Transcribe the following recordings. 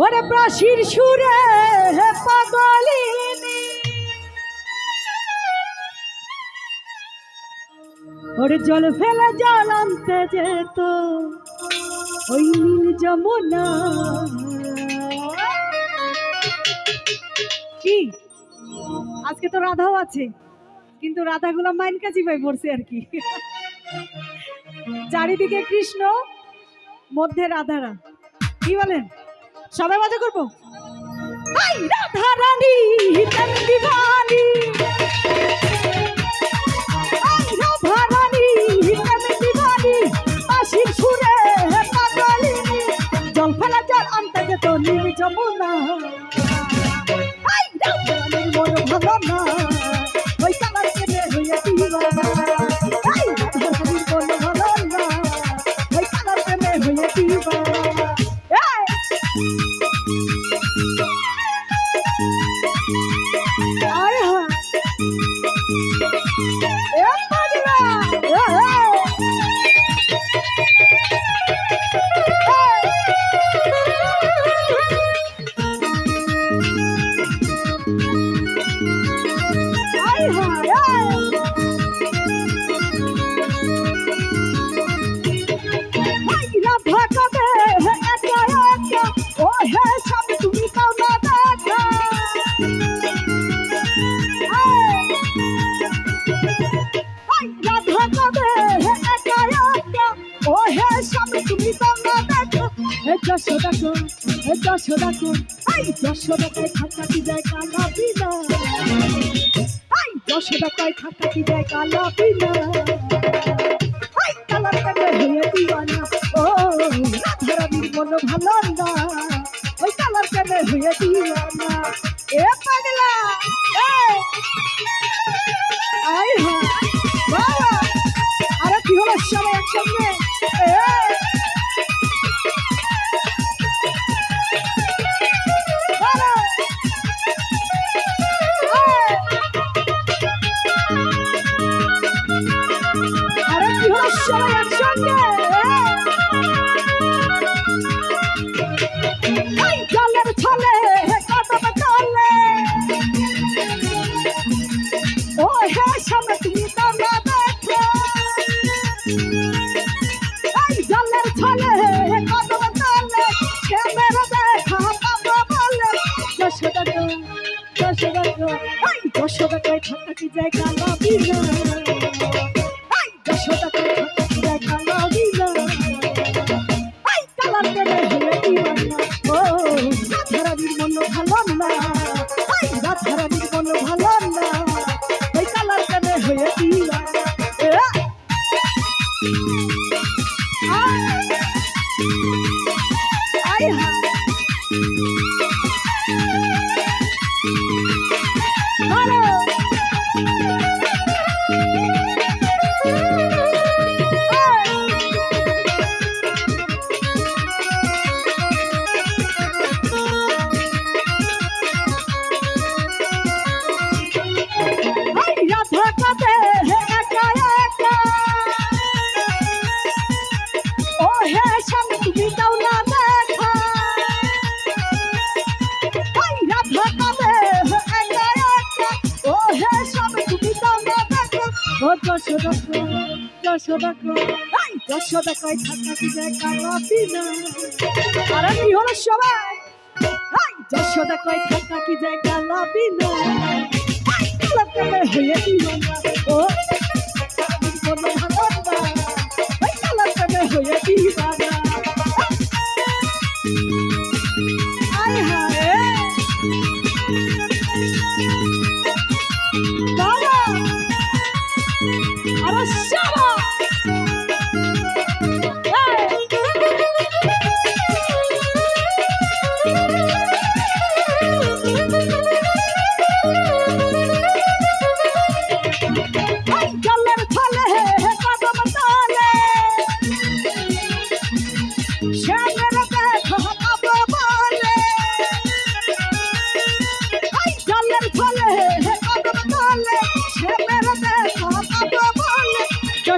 ওরে প্রাচীর সুরে পাগলিনী। ওরে জল ফেলে জল আনতে যেত, ওই নীল যমুনা। কি? আজকে তো রাধাও আছে, কিন্তু রাধাগুলো মাইন কাছি পাই পড়ছে আর কি। চারিদিকে কৃষ্ণ, মধ্যে রাধারা। কি বলেন? সবাই মজা করব? আই রাধা রানী হিতেন দিবানি। রাধা রানী হিতেন রাধা কবে একা একা ও হে স্বামী, তুমি বাংলা দেখো। হে যশোদা কো হে যশোদা কো আই যশোদা কই খাতা কি যায় কালা বিনা? আই যশোদা কই খাতা কি যায় কালা বিনা? আই কালা কানে হয়ে দিওয়ানা। ও, রাধা রানীর ভালো না। ওই কালার কানে হয়ে দিওয়ানা। এ! সবাই একসঙ্গে জলের ছলে কদম তলে ও হে সামনে তুমি তো না দেখো জলের ছলে কদম তলে ক্যামেরা দেখা পাবো বলে যশোদা গো যশোদা গো এই যশোদা থাকা কি যায় কালা বিনা এই যশোদা স্বামী তুমি দাও না দেখা একা ও হে স্বামী তুমি দাও না দেখা ও যশোদা কো এই কই থাকা যায় কালা বিনা আরে কি হলো সবাই এই যশোদা কই থাকা কি যায় কালা বিনা হয়ে দিওয়ানা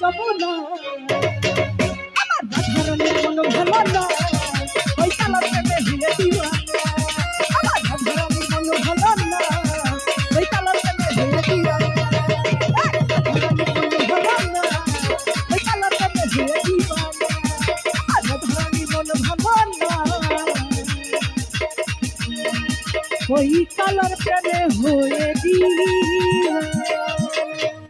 নীলে না। আমার ভালো না।